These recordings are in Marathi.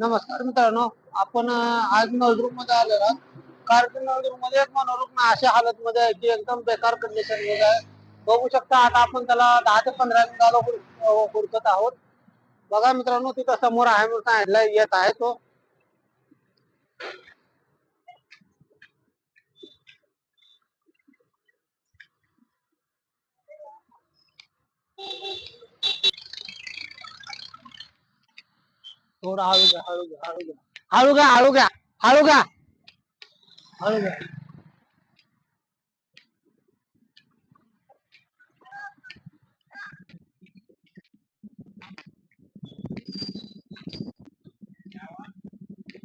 नमस्कार मित्रांनो आपण आज नळदुर्गमध्ये आलेलो आहोत. कारण नळदुर्गमध्ये एक मनोरुग्ण अशा हालत मध्ये आहे की एकदम बेकार कंडिशनमध्ये आहे. बघू शकता आता आपण त्याला दहा ते पंधरा मिनिटाला हुडकत आहोत. बघा मित्रांनो तिथं समोर आहे म्हणून सांगितलं येत आहे तो. थोडं हळू घ्या हळू घ्या हळू घ्या. हळू घ्या हळू घ्या हळू घ्या. हळू घ्या.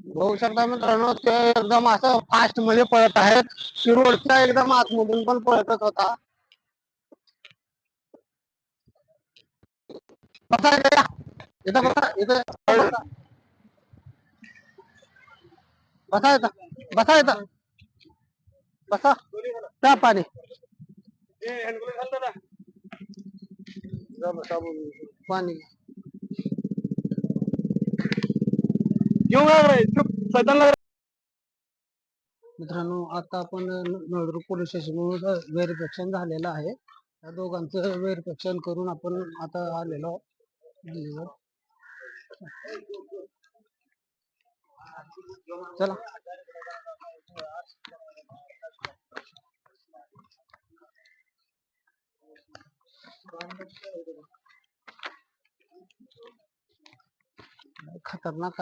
बघू शकता मित्रांनो ते एकदम असं फास्टमध्ये पळत आहेत. शिरोडच्या एकदम आतमधून पण पळतच होता. कसा इथे या. इथं बसा इथं बसा. आता आपण नळदुर्ग पोलीस स्टेशन व्हेरिफिकेशन झालेलं आहे या दोघांचं व्हेरिफिकेशन करून आता. चला खतरनाक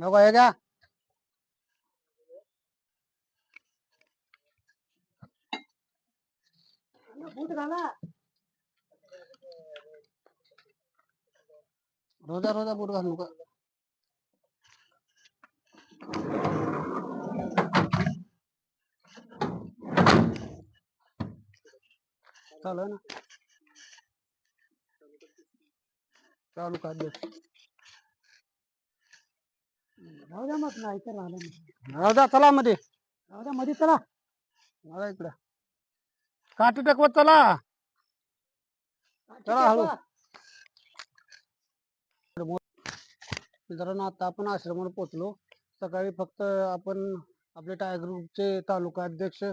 नको आहे का बूट घाला रोजा रोजा बूट घालू का चालू आहे ना चालू का दे राहू द्या मग नाही तर राहिलं राहू द्या चला मध्ये राहू द्या मध्ये चला. मला इकडं. काठी टाकवत चला. चला हळू मित्रांनो आता आपण आश्रमावर पोहोचलो. सकाळी फक्त आपण आपले टायगर ग्रुपचे तालुका अध्यक्ष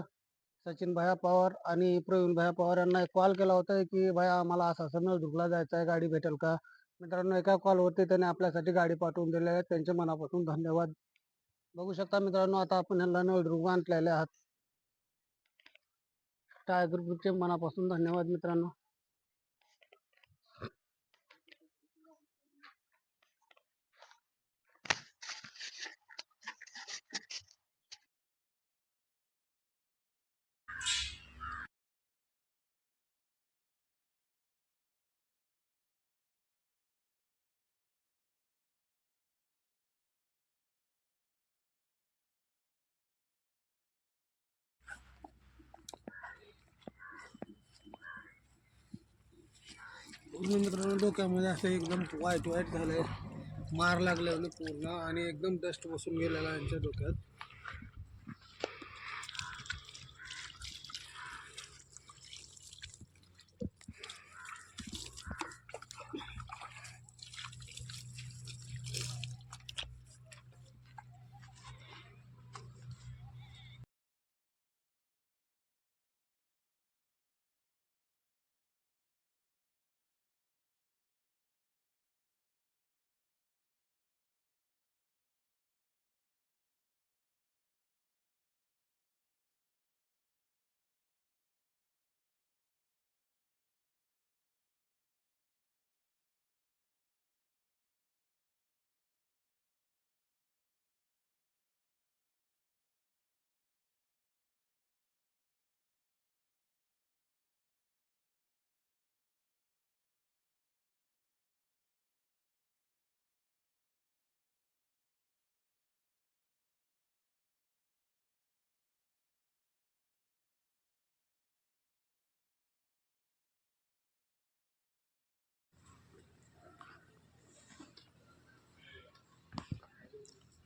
सचिन भाया पवार आणि प्रवीण भाया पवार यांना कॉल केला होता की भाया आम्हाला असं असं नळदुर्गला जायचं आहे गाडी भेटेल का? मित्रांनो एका कॉलवरती त्यांनी आपल्यासाठी गाडी पाठवून दिलेली आहे. त्यांचे मनापासून धन्यवाद. बघू शकता मित्रांनो आता आपण यांना नळदुर्ग आणलेले आहात. टायगर ग्रुपचे मनापासून धन्यवाद मित्रांनो. पूर्ण मित्रांनो डोक्यामध्ये असं एकदम वाईट वाईट झालं आहे मार लागल्यानं पूर्ण आणि एकदम डस्ट बसून गेलेला यांच्या डोक्यात.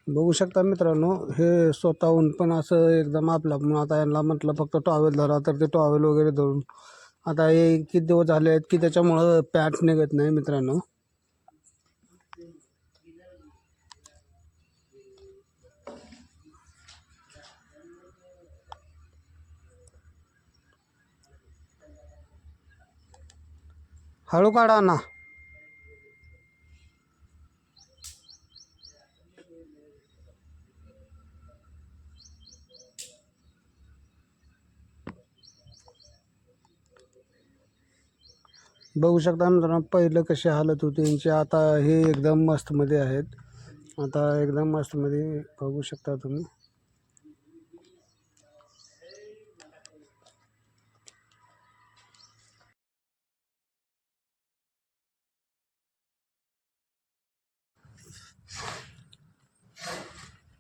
बघू शकता मित्रांनो हे स्वतःहून पण असं एकदम आपलं म्हणून आता यांना म्हटलं फक्त टॉवेल धरा तर ते टॉवेल वगैरे धरून. आता हे किती दिवस झाले आहेत की त्याच्यामुळं पॅट निघत नाही मित्रांनो. हळू काढा ना. बघू शकता मित्रांनो पहिलं कशी हालत होती यांची आता हे एकदम मस्तमध्ये आहेत. आता एकदम मस्तमध्ये बघू शकता तुम्ही.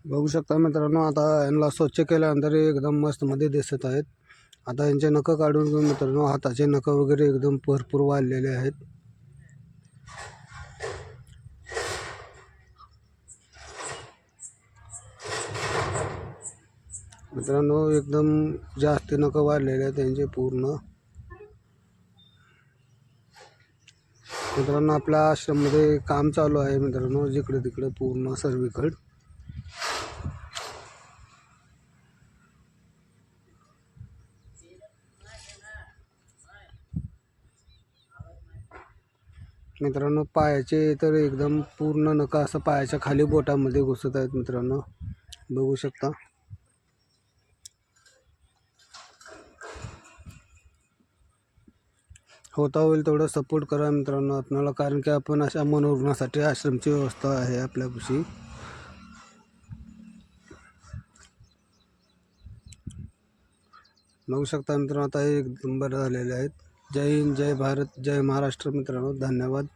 बघू शकता मित्रांनो आता यांना स्वच्छ केल्यानंतर एकदम मस्तमध्ये दिसत आहेत. आता यांचे नखं काढून घेऊन मित्रांनो हाताचे नखं वगैरे एकदम भरपूर वाढलेले आहेत. मित्रांनो एकदम जास्त नखं वाढलेले आहेत त्यांचे पूर्ण. मित्रांनो आपल्या आश्रममध्ये काम चालू आहे मित्रांनो जिकडे तिकडे पूर्ण सर्वीकडे. मित्रांनो पायाचे तर एकदम पूर्ण नका असं पायाच्या खाली बोटामध्ये घुसत आहेत मित्रांनो. बघू शकता. होता होईल तेवढं सपोर्ट करा मित्रांनो आपणाला कारण की आपण अशा मनोरुग्णासाठी आश्रमची व्यवस्था आहे आपल्यापाशी. बघू शकता मित्रांनो आता हे एकदम बरं झालेले आहेत. जय हिंद जय भारत जय महाराष्ट्र मित्रांनो धन्यवाद.